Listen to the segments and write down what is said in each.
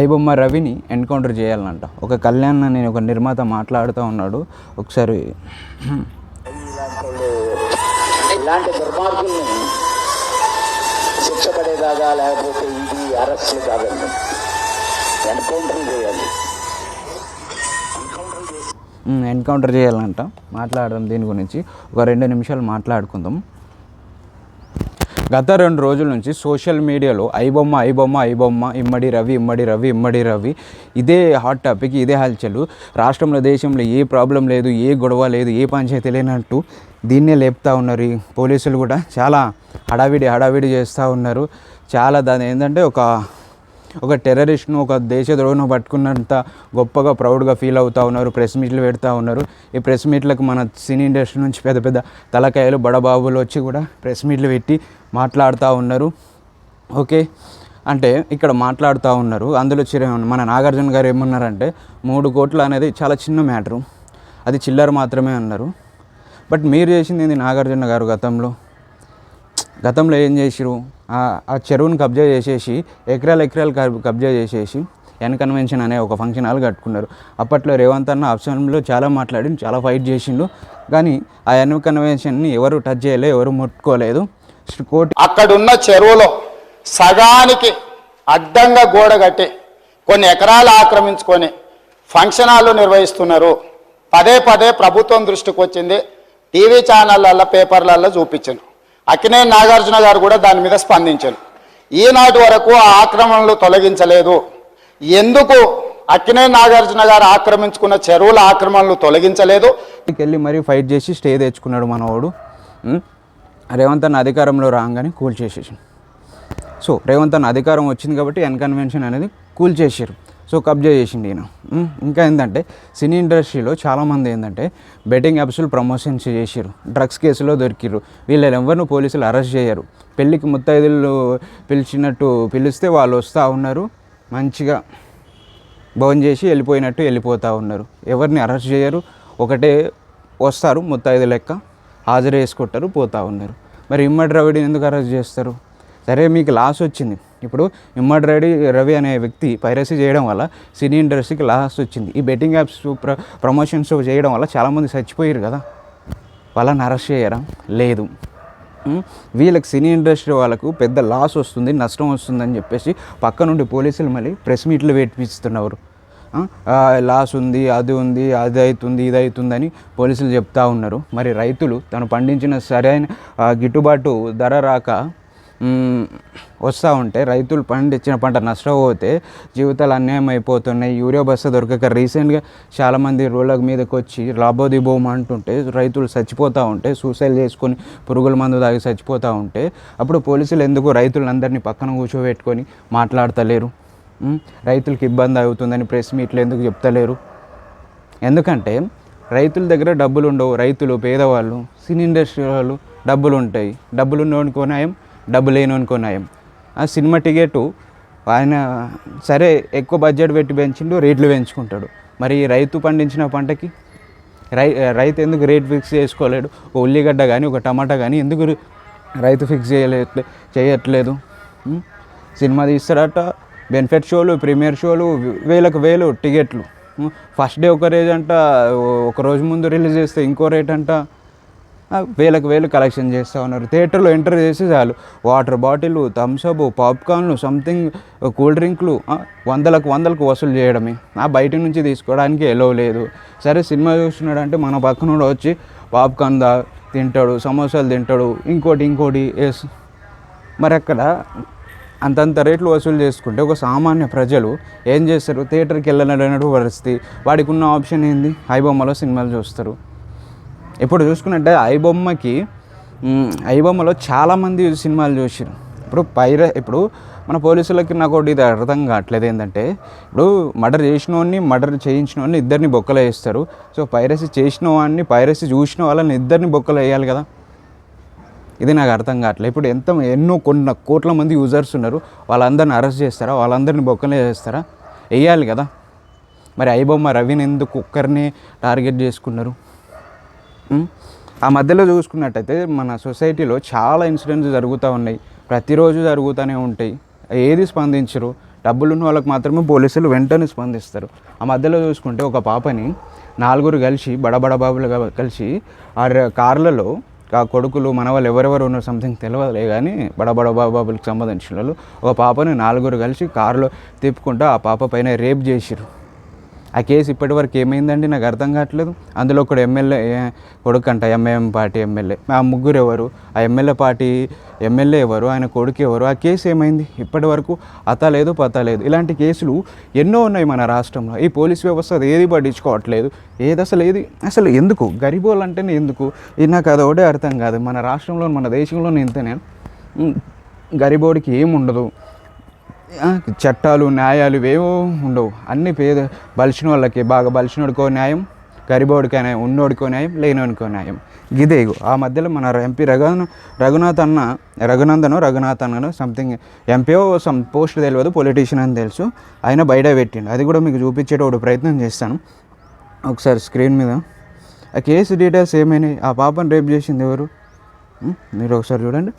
ఐబొమ్మ రవిని ఎన్కౌంటర్ చేయాలంట. ఒక కళ్యాణ్ నేను ఒక నిర్మాత మాట్లాడుతూ ఉన్నాడు. ఒకసారి ఇలాంటి దుర్మార్గుల్ని శిక్ష పడేదాకా లేకపోతే ఇది అరెస్టులు కాదండి. ఎన్కౌంటర్ చేయాలి. ఎన్కౌంటర్ చేయాలంట. మాట్లాడదాం దీని గురించి. ఒక రెండు నిమిషాలు మాట్లాడుకుందాం. గత రెండు రోజుల నుంచి సోషల్ మీడియాలో ఐబొమ్మ ఐబొమ్మ ఐబొమ్మ ఇమ్మడి రవి ఇమ్మడి రవి ఇమ్మడి రవి ఇదే హాట్ టాపిక్ ఇదే హల్చలు. రాష్ట్రంలో దేశంలో ఏ ప్రాబ్లం లేదు ఏ గొడవ లేదు ఏ పంచాయతీ లేనట్టు దీన్నే లేపుతా ఉన్నారు ఈ పోలీసులు కూడా. చాలా హడావిడి హడావిడి చేస్తూ ఉన్నారు. చాలా దాని ఏంటంటే ఒక ఒక టెర్రరిస్ట్ను ఒక దేశద్రోహను పట్టుకున్నంత గొప్పగా ప్రౌడ్గా ఫీల్ అవుతూ ఉన్నారు ప్రెస్ మీట్లు పెడతా ఉన్నారు. ఈ ప్రెస్ మీట్లకు మన సినీ ఇండస్ట్రీ నుంచి పెద్ద పెద్ద తలకాయలు బడబాబులు వచ్చి కూడా ప్రెస్ మీట్లు పెట్టి మాట్లాడుతూ ఉన్నారు. ఓకే? అంటే ఇక్కడ మాట్లాడుతూ ఉన్నారు. అందులో చిర మన నాగార్జున గారు ఏమన్నారంటే మూడు కోట్లు అనేది చాలా చిన్న మ్యాటరు. అది చిల్లర మాత్రమే అన్నారు. బట్ మీరు చేసింది ఏంది నాగార్జున గారు గతంలో? గతంలో ఏం చేసిరు ఆ- చెరువును చెరువుని కబ్జా చేసేసి ఎకరాలు ఎకరాలు కబ్జా చేసేసి ఎన్ కన్వెన్షన్ అనే ఒక ఫంక్షన్ హాల్ కట్టుకున్నారు. అప్పట్లో రేవంత్ అన్న ఆప్షన్లో చాలా మాట్లాడి చాలా ఫైట్ చేసిండు. కానీ ఆ ఎన్ కన్వెన్షన్ని ఎవరు టచ్ చేయలేదు ఎవరు ముట్టుకోలేదు. కోటి అక్కడున్న చెరువులో సగానికి అడ్డంగా గోడ కట్టి కొన్ని ఎకరాలు ఆక్రమించుకొని ఫంక్షన్ హాళ్ళు నిర్వహిస్తున్నారు. పదే పదే ప్రభుత్వం దృష్టికి వచ్చింది. టీవీ ఛానళ్ళల్లో పేపర్లలో చూపించాను. అక్కినే నాగార్జున గారు కూడా దాని మీద స్పందించారు ఈనాటి వరకు ఆ ఆక్రమణలు తొలగించలేదు. ఎందుకు అక్కినే నాగార్జున గారు ఆక్రమించుకున్న చెరువుల ఆక్రమణలు తొలగించలేదు? వెళ్ళి మరీ ఫైట్ చేసి స్టే తెచ్చుకున్నాడు మనవాడు? రేవంత్ అన్న అధికారంలో రాగానే కూల్ చేసేసి సో రేవంత్ అన్న అధికారం వచ్చింది కాబట్టి అన్కన్వెన్షన్ అనేది కూల్ చేసారు. సో కబ్జా చేసింది ఈయన. ఇంకా ఏంటంటే సినీ ఇండస్ట్రీలో చాలామంది ఏంటంటే బెట్టింగ్ యాప్స్లు ప్రమోషన్స్ చేసారు. డ్రగ్స్ కేసులో దొరికిరు వీళ్ళని ఎవరిని పోలీసులు అరెస్ట్ చేయరు. పెళ్ళికి ముత్తైదులు పిలిచినట్టు పిలిస్తే వాళ్ళు వస్తూ ఉన్నారు. మంచిగా భోజనం చేసి వెళ్ళిపోయినట్టు వెళ్ళిపోతూ ఉన్నారు. ఎవరిని అరెస్ట్ చేయరు. ఒకటే వస్తారు ముత్తైదు లెక్క. హాజరు వేసుకుంటారు పోతూ ఉన్నారు. మరి ఇమ్మడి రవిడిని ఎందుకు అరెస్ట్ చేస్తారు? సరే మీకు లాస్ వచ్చింది. ఇప్పుడు ఇమ్మడి రవి రవి అనే వ్యక్తి పైరసీ చేయడం వల్ల సినీ ఇండస్ట్రీకి లాస్ వచ్చింది. ఈ బెట్టింగ్ యాప్స్ ప్ర ప్రమోషన్స్ చేయడం వల్ల చాలామంది చచ్చిపోయారు కదా. వాళ్ళని అరెస్ట్ చేయరా? లేదు. వీళ్ళకి సినీ ఇండస్ట్రీ వాళ్ళకు పెద్ద లాస్ వస్తుంది నష్టం వస్తుందని చెప్పేసి పక్క నుండి పోలీసులు మళ్ళీ ప్రెస్ మీట్లు పెట్టిస్తున్నారు. లాస్ ఉంది అది ఉంది అది అవుతుంది ఇది అవుతుందని పోలీసులు చెప్తా ఉన్నారు. మరి రైతులు తను పండించిన సరైన గిట్టుబాటు ధర రాక వస్తూ ఉంటే రైతులు పండించిన పంట నష్టపోతే జీవితాలు అన్యాయం అయిపోతున్నాయి. యూరియా బస్తా దొరకక రీసెంట్గా చాలామంది రోడ్ల మీదకి వచ్చి లాభోదిబోం అంటుంటే రైతులు చచ్చిపోతూ ఉంటే సూసైడ్ చేసుకొని పురుగుల మందు తాగి చచ్చిపోతూ ఉంటే అప్పుడు పోలీసులు ఎందుకు రైతులందరినీ పక్కన కూర్చోబెట్టుకొని మాట్లాడతలేరు? రైతులకు ఇబ్బంది అవుతుందని ప్రెస్ మీట్లు ఎందుకు చెప్తలేరు? ఎందుకంటే రైతుల దగ్గర డబ్బులు ఉండవు రైతులు పేదవాళ్ళు సినీ ఇండస్ట్రీ వాళ్ళు డబ్బులు ఉంటాయి. డబ్బులు ఉన్నోని కొనాయం డబ్బు లేనోని కొనాయం. ఆ సినిమా టికెట్ ఆయన సరే ఎక్కువ బడ్జెట్ పెట్టి పెంచిండు రేట్లు పెంచుకుంటాడు. మరి రైతు పండించిన పంటకి రై రైతు ఎందుకు రేట్ ఫిక్స్ చేసుకోలేడు? ఒక ఉల్లిగడ్డ కానీ ఒక టమాటా కానీ ఎందుకు రైతు ఫిక్స్ చేయలే చేయట్లేదు? సినిమా తీస్తాడట బెనిఫిట్ షోలు ప్రీమియర్ షోలు వేలకు వేలు టికెట్లు. ఫస్ట్ డే ఒక రేట్ అంట ఓ- ఒక రోజు ముందు రిలీజ్ చేస్తే ఇంకో రేట్ అంట. వేలకు వేలు కలెక్షన్ చేస్తూ ఉన్నారు. థియేటర్లో ఎంటర్ చేసి చాలు. వాటర్ బాటిల్ థమ్స్అప్ పాప్కార్న్లు సంథింగ్ కూల్ డ్రింక్లు వందలకు వందలకు వసూలు చేయడమే. ఆ బయట నుంచి తీసుకోవడానికి ఎలో లేదు. సరే సినిమా చూస్తున్నాడంటే మన పక్కన వచ్చి పాప్కార్న్ దా తింటాడు సమోసాలు తింటాడు ఇంకోటి ఇంకోటి ఎస్ మరి అక్కడ అంతంత రేట్లు వసూలు చేసుకుంటే ఒక సామాన్య ప్రజలు ఏం చేస్తారు? థియేటర్కి వెళ్ళలేనటువంటి పరిస్థితి. వాడికి ఉన్న ఆప్షన్ ఏంది? ఐబొమ్మలో సినిమాలు చూస్తారు. ఇప్పుడు చూసుకున్నట్టే ఐబొమ్మకి ఐబొమ్మలో చాలామంది సినిమాలు చూసారు ఇప్పుడు పైర ఇప్పుడు మన పోలీసులకి నాకు ఒకటి ఇది అర్థం కావట్లేదు ఏంటంటే ఇప్పుడు మర్డర్ చేసిన వాడిని మర్డర్ చేయించిన వాడిని ఇద్దరిని బొక్కలు వేస్తారు. సో పైరసీ చేసిన వాడిని పైరసీ చూసిన వాళ్ళని ఇద్దరిని బొక్కలు వేయాలి కదా. ఇది నాకు అర్థం కావట్లేదు. ఇప్పుడు ఎంత ఎన్నో కొన్ని కోట్ల మంది యూజర్స్ ఉన్నారు. వాళ్ళందరిని అరెస్ట్ చేస్తారా? వాళ్ళందరిని బొక్కలే చేస్తారా? వేయాలి కదా. మరి ఐబొమ్మ రవిని ఎందుకు ఒక్కరిని టార్గెట్ చేసుకున్నారు? ఆ మధ్యలో చూసుకున్నట్టయితే మన సొసైటీలో చాలా ఇన్సిడెంట్స్ జరుగుతూ ఉన్నాయి. ప్రతిరోజు జరుగుతూనే ఉంటాయి. ఏది స్పందించరు. డబ్బులున్న వాళ్ళకి మాత్రమే పోలీసులు వెంటనే స్పందిస్తారు. ఆ మధ్యలో చూసుకుంటే ఒక పాపని నాలుగురు కలిసి బడబడబాబులుగా కలిసి ఆ కార్లలో ఆ కొడుకులు మన వాళ్ళు ఎవరెవరు ఉన్నారు సంథింగ్ తెలియదులే కానీ బడబడ బాబులకు సంబంధించిన వాళ్ళు ఒక పాపని నాలుగురు కలిసి కారులో తిప్పుకుంటూ ఆ పాప పైన రేప్ చేసిరు ఆ కేసు ఇప్పటివరకు ఏమైందండి? నాకు అర్థం కావట్లేదు. అందులో ఒకడు ఎమ్మెల్యే కొడుకు అంట ఎంఐఎం పార్టీ ఎమ్మెల్యే. ఆ ముగ్గురు ఎవరు? ఆ ఎమ్మెల్యే పార్టీ ఎమ్మెల్యే ఎవరు? ఆయన కొడుకు ఎవరు? ఆ కేసు ఏమైంది? ఇప్పటివరకు అతలేదు అత లేదు పత లేదు. ఇలాంటి కేసులు ఎన్నో ఉన్నాయి మన రాష్ట్రంలో. ఈ పోలీస్ వ్యవస్థ అది ఏది పట్టించుకోవట్లేదు? ఏది అసలు ఏది? అసలు ఎందుకు? గరిబోలు అంటేనే ఎందుకు? ఇది నాకు అది ఒకటే అర్థం కాదు. మన రాష్ట్రంలో మన దేశంలో ఇంతనే. ఉమ్, గరిబోడికి ఏముండదు? చట్టాలు న్యాయాలు ఇవేవో ఉండవు. అన్ని పేద బలిసిన వాళ్ళకి బాగా బలిసినోడికో న్యాయం గరిబోడికో న్యాయం ఉన్నోడికో న్యాయం లేనోడికో న్యాయం. ఇదే ఆ మధ్యలో మన ఎంపీ రఘు రఘునాథ్ అన్న రఘునందనో రఘునాథ్ అన్నను సంథింగ్ ఎంపీఓ సమ్ పోస్ట్ తెలియదు పొలిటీషియన్ అని తెలుసు. ఆయన బయట పెట్టిండు. అది కూడా మీకు చూపించేటప్పుడు ప్రయత్నం చేస్తాను. ఒకసారి స్క్రీన్ మీద. ఆ కేసు డీటెయిల్స్ ఏమైనాయి? ఆ పాపను రేప్ చేసింది ఎవరు? మీరు ఒకసారి చూడండి.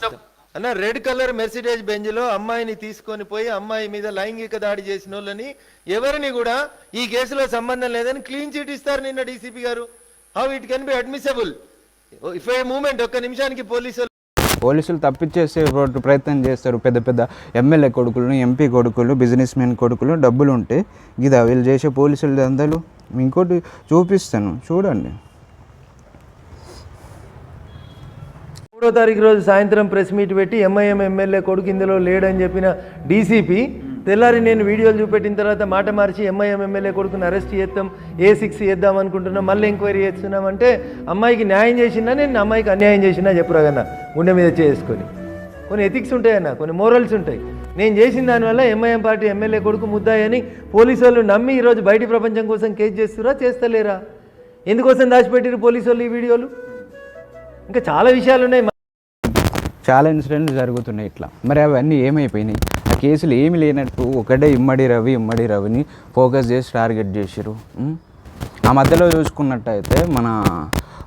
అన్న రెడ్ కలర్ మెర్సిడేజ్ బెంజ్లో అమ్మాయిని తీసుకొని పోయి అమ్మాయి మీద లైంగిక దాడి చేసిన వాళ్ళని ఎవరిని కూడా ఈ కేసులో సంబంధం లేదని క్లీన్ చిట్ ఇస్తారు నిన్న డీసీపీ గారు. How it can be admissible if a moment ఒక్క నిమిషానికి పోలీసులు పోలీసులు తప్పించేసే ప్రయత్నం చేస్తారు. పెద్ద పెద్ద ఎమ్మెల్యే కొడుకులు ఎంపీ కొడుకులు బిజినెస్ మెన్ కొడుకులు డబ్బులు ఉంటే గిదా వీళ్ళు చేసే పోలీసులు దందలు. ఇంకోటి చూపిస్తాను. చూడండి. మూడో తారీఖు రోజు సాయంత్రం ప్రెస్ మీట్ పెట్టి ఎంఐఎం ఎమ్మెల్యే కొడుకు ఇందులో లేడని చెప్పిన డీసీపీ తెల్లారి నేను వీడియోలు చూపెట్టిన తర్వాత మాట మార్చి ఎంఐఎం ఎమ్మెల్యే కొడుకుని అరెస్ట్ చేద్దాం ఏ సిక్స్ చేద్దాం అనుకుంటున్నాం మళ్ళీ ఎంక్వైరీ చేస్తున్నాం అంటే అమ్మాయికి న్యాయం చేసినా నేను అమ్మాయికి అన్యాయం చేసినా చెప్పురా కన్నా గుండె మీద చేసుకొని. కొన్ని ఎథిక్స్ ఉంటాయన్న కొన్ని మోరల్స్ ఉంటాయి. నేను చేసిన దానివల్ల ఎంఐఎం పార్టీ ఎమ్మెల్యే కొడుకు ముద్దాయని పోలీసు వాళ్ళు నమ్మి ఈరోజు బయటి ప్రపంచం కోసం కేసు చేస్తురా చేస్తలేరా? ఎందుకోసం దాచిపెట్టిరు పోలీసు వాళ్ళు ఈ వీడియోలు? ఇంకా చాలా విషయాలు ఉన్నాయి చాలా ఇన్సిడెంట్స్ జరుగుతున్నాయి ఇట్లా. మరి అవన్నీ ఏమైపోయినాయి? ఆ కేసులు ఏమి లేనట్టు ఒకటే ఇమ్మడి రవి ఇమ్మడి రవిని ఫోకస్ చేసి టార్గెట్ చేసిరు ఆ మధ్యలో చూసుకున్నట్టయితే మన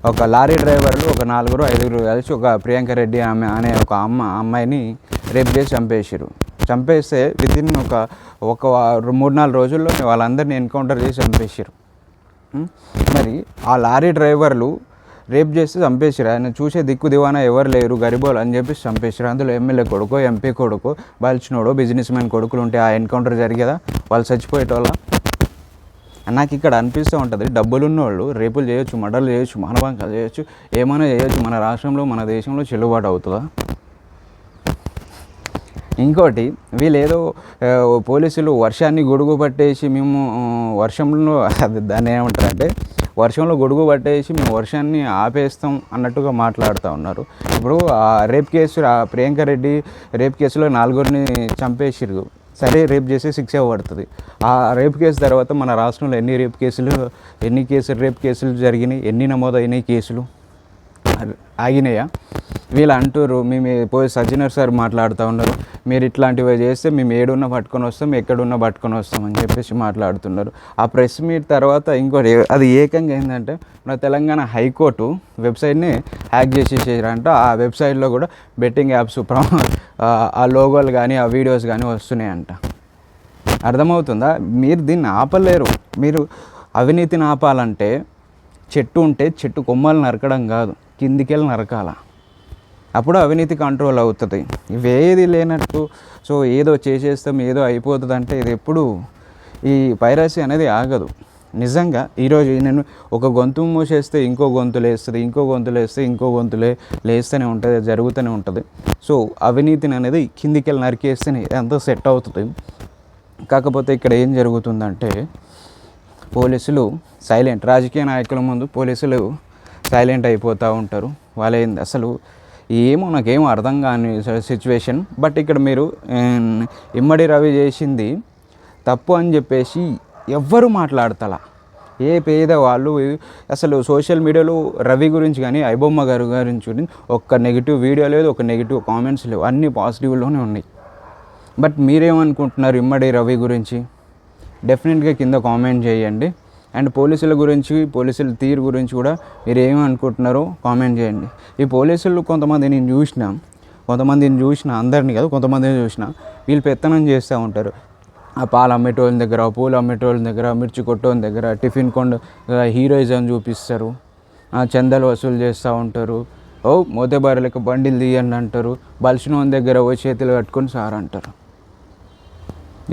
ఒక లారీ డ్రైవర్లు ఒక నలుగురు ఐదుగురు కలిసి ఒక ప్రియాంక రెడ్డి ఆమె అనే ఒక అమ్మ అమ్మాయిని రేప్ చేసి చంపేసిరు చంపేస్తే వితిన్ ఒక ఒక మూడు నాలుగు రోజుల్లో వాళ్ళందరినీ ఎన్కౌంటర్ చేసి చంపేసిరు మరి ఆ లారీ డ్రైవర్లు రేప్ చేసి చంపేసిరా ఆయన చూసే దిక్కు దివానా ఎవరు లేరు. గరిబోలు అని చెప్పేసి చంపేసిరా అందులో ఎమ్మెల్యే కొడుకో ఎంపీ కొడుకో బలిచినోడో బిజినెస్ మ్యాన్ కొడుకులు ఉంటే ఆ ఎన్కౌంటర్ జరిగేదా? వాళ్ళు చచ్చిపోయేటోళ్ళ? నాకు ఇక్కడ అనిపిస్తూ ఉంటుంది డబ్బులు ఉన్నోళ్ళు రేపులు చేయొచ్చు మర్డర్లు చేయొచ్చు మానవాంకాలు చేయొచ్చు ఏమైనా చేయొచ్చు. మన రాష్ట్రంలో మన దేశంలో చెల్లుబాటు అవుతుందా? ఇంకోటి వీళ్ళు ఏదో పోలీసులు వర్షాన్ని గొడుగు పట్టేసి మేము వర్షంలో అది దాన్ని ఏమంటారంటే వర్షంలో గొడుగు పట్టేసి మేము వర్షాన్ని ఆపేస్తాం అన్నట్టుగా మాట్లాడుతూ ఉన్నారు. ఇప్పుడు ఆ రేప్ కేసు ఆ ప్రియాంక రెడ్డి రేప్ కేసులో నాలుగురిని చంపేసిరు సరే రేప్ చేసే శిక్ష పడుతుంది. ఆ రేప్ కేసు తర్వాత మన రాష్ట్రంలో ఎన్ని రేప్ కేసులు ఎన్ని కేసులు రేప్ కేసులు జరిగినాయి ఎన్ని నమోదైన కేసులు? ఆగినాయా? వీళ్ళు అంటారు మేము పోయి సజ్జనర్ సార్ మాట్లాడుతూ ఉన్నారు. మీరు ఇట్లాంటివి చేస్తే మేము ఏడున్నా పట్టుకొని వస్తాం ఎక్కడున్నా పట్టుకొని వస్తాం అని చెప్పేసి మాట్లాడుతున్నారు. ఆ ప్రెస్ మీట్ తర్వాత ఇంకోటి అది ఏకంగా ఏంటంటే మన తెలంగాణ హైకోర్టు వెబ్సైట్ని హ్యాక్ చేసేసారంట. ఆ వెబ్సైట్లో కూడా బెట్టింగ్ యాప్స్ ఆ లోగోలు కానీ ఆ వీడియోస్ కానీ వస్తున్నాయంట. అర్థమవుతుందా? మీరు దీన్ని ఆపలేరు. మీరు అవినీతిని ఆపాలంటే చెట్టు ఉంటే చెట్టు కొమ్మలు నరకడం కాదు. కిందికెళ్ళి నరకాల. అప్పుడు అవినీతి కంట్రోల్ అవుతుంది. ఇవేది లేనట్టు సో ఏదో చేసేస్తాం ఏదో అయిపోతుంది అంటే ఇది ఎప్పుడు ఈ పైరసీ అనేది ఆగదు. నిజంగా ఈరోజు నేను ఒక గొంతు మూసేస్తే ఇంకో గొంతు లేస్తుంది ఇంకో గొంతు లేస్తే ఇంకో గొంతులే లేస్తూనే ఉంటుంది జరుగుతూనే ఉంటుంది. సో అవినీతిని అనేది కిందికి వెళ్ళి నరికేస్తేనే అంతా సెట్ అవుతుంది. కాకపోతే ఇక్కడ ఏం జరుగుతుందంటే పోలీసులు సైలెంట్ రాజకీయ నాయకుల ముందు పోలీసులు సైలెంట్ అయిపోతూ ఉంటారు. వాళ్ళు ఏంది అసలు ఏమో నాకేమో అర్థం కాని సిచ్యువేషన్ బట్ ఇక్కడ మీరు ఇమ్మడి రవి చేసింది తప్పు అని చెప్పేసి ఎవ్వరు మాట్లాడతలా. ఏ పేద వాళ్ళు అసలు సోషల్ మీడియాలో రవి గురించి కానీ ఐబొమ్మ గారు గురించి గురించి ఒక్క నెగిటివ్ వీడియో లేదు ఒక నెగిటివ్ కామెంట్స్ లేవు. అన్నీ పాజిటివ్లోనే ఉన్నాయి. బట్ మీరేమనుకుంటున్నారు ఇమ్మడి రవి గురించి? డెఫినెట్గా కింద కామెంట్ చేయండి. అండ్ పోలీసుల గురించి పోలీసుల తీరు గురించి కూడా మీరు ఏమనుకుంటున్నారో కామెంట్ చేయండి. ఈ పోలీసులు కొంతమంది నేను చూసిన కొంతమందిని చూసిన అందరినీ కాదు కొంతమందిని చూసిన వీళ్ళు పెత్తనం చేస్తూ ఉంటారు. ఆ పాలు అమ్మేటోళ్ళ దగ్గర పూలు అమ్మేటోళ్ళ దగ్గర మిర్చి కొట్టోళ్ళ దగ్గర టిఫిన్ కొండ హీరోయిజం చూపిస్తారు. ఆ చందాలు వసూలు చేస్తూ ఉంటారు. ఓ మోతేబారి బండిలు తీయండి అంటారు. బలిసిన దగ్గర ఓ చేతులు కట్టుకొని సార్ అంటారు.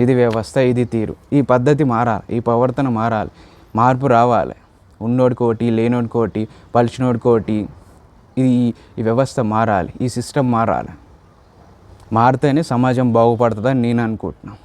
ఇది వ్యవస్థ ఇది తీరు. ఈ పద్ధతి మారాలి ఈ ప్రవర్తన మారాలి. మార్పు రావాలి. ఉన్నోడుకోటి లేనోడుకోటి పలిచినోడుకోటి ఒకటి ఇది ఈ వ్యవస్థ మారాలి ఈ సిస్టమ్ మారాలి. మారితేనే సమాజం బాగుపడుతుందని నేను అనుకుంటున్నాను